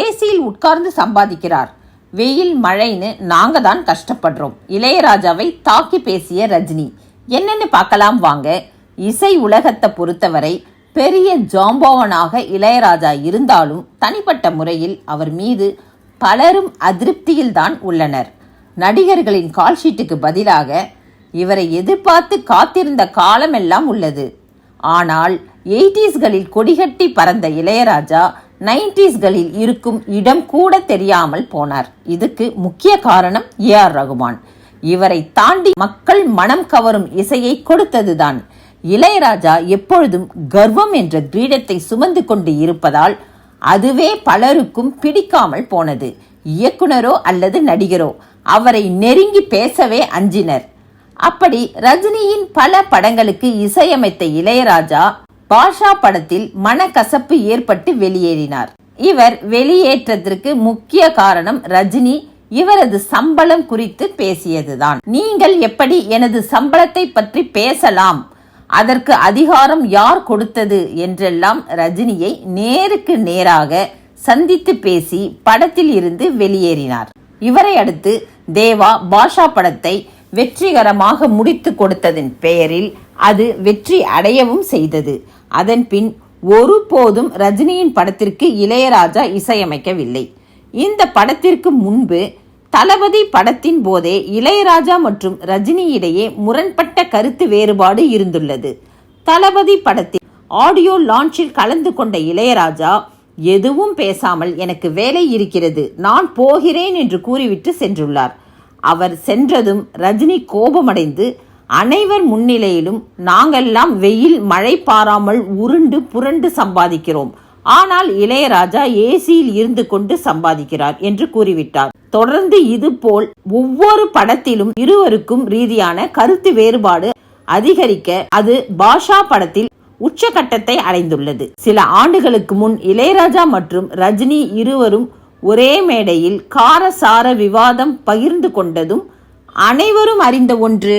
ஏசியில் உட்கார்ந்து சம்பாதிக்கிறார். வெயில் மழைன்னு நாங்க தான் கஷ்டப்படுறோம். இளையராஜாவை தாக்கி பேசிய ரஜினி என்னன்னு பார்க்கலாம் வாங்க. இசை உலகத்தை பொறுத்தவரை பெரிய ஜாம்பவனாக இளையராஜா இருந்தாலும் தனிப்பட்ட முறையில் அவர் மீது பலரும் அதிருப்தியில்தான் உள்ளனர். நடிகர்களின் கால்ஷீட்டுக்கு பதிலாக இவரை எதிர்பார்த்து காத்திருந்த காலமெல்லாம் உள்ளது. ஆனால் எயிட்டிஸ்களில் கொடிகட்டி பறந்த இளையராஜா நைன்டிஸ்களில் இருக்கும் இடம் கூட தெரியாமல் போனார். இதுக்கு முக்கிய காரணம் ஏ ஆர் ரகுமான். இவரை தாண்டி மக்கள் மனம் கவரும் இசையை கொடுத்ததுதான். இளையராஜா எப்பொழுதும் கர்வம் என்ற கிரீடத்தை சுமந்து கொண்டு இருப்பதால் அதுவே பலருக்கும் பிடிக்காமல் போனது. இயக்குனரோ அல்லது நடிகரோ அவரை நெருங்கி பேசவே அஞ்சினர். அப்படி ரஜினியின் பல படங்களுக்கு இசையமைத்த இளையராஜா பாஷா படத்தில் மனக்கசப்பு ஏற்பட்டு வெளியேறினார். இவர் வெளியேற்றத்திற்கு முக்கிய காரணம் ரஜினி இவரது சம்பளம் குறித்து பேசியதுதான். நீங்கள் எப்படி எனது சம்பளத்தை பற்றி பேசலாம்? அதற்கு அதிகாரம் யார் கொடுத்தது? என்றெல்லாம் ரஜினியை நேருக்கு நேராக சந்தித்து பேசி படத்தில் இருந்து வெளியேறினார். இவரை அடுத்து தேவா பாஷா படத்தை வெற்றிகரமாக முடித்து கொடுத்ததன் பெயரில் அது வெற்றி அடையவும் செய்தது. அதன் பின் ஒருபோதும் ரஜினியின் படத்திற்கு இளையராஜா இசையமைக்கவில்லை. இந்த படத்திற்கு முன்பு தளபதி படத்தின் போதே இளையராஜா மற்றும் ரஜினி இடையே முரண்பட்ட கருத்து வேறுபாடு இருந்துள்ளது. தளபதி படத்தில் ஆடியோ லான்ச்சில் கலந்து கொண்ட இளையராஜா எதுவும் பேசாமல் எனக்கு வேலை இருக்கிறது நான் போகிறேன் என்று கூறிவிட்டு சென்றுள்ளார். அவர் சென்றதும் ரஜினி கோபமடைந்து அனைவர் முன்னிலையிலும் நாங்கெல்லாம் வெயில் மழை பாராமல் உருண்டு புரண்டு சம்பாதிக்கிறோம். ஆனால் இளையராஜா ஏசியில் இருந்து கொண்டு சம்பாதிக்கிறார் என்று கூறிவிட்டார். தொடர்ந்து இதுபோல் ஒவ்வொரு படத்திலும் இருவருக்கும் ரீதியான கருத்து வேறுபாடு அதிகரிக்க அது பாஷா படத்தில் உச்சகட்டத்தை அடைந்துள்ளது. சில ஆண்டுகளுக்கு முன் இளையராஜா மற்றும் ரஜினி இருவரும் ஒரே மேடையில் காரசார விவாதம் பகிர்ந்து கொண்டதும் அனைவரும் அறிந்த ஒன்று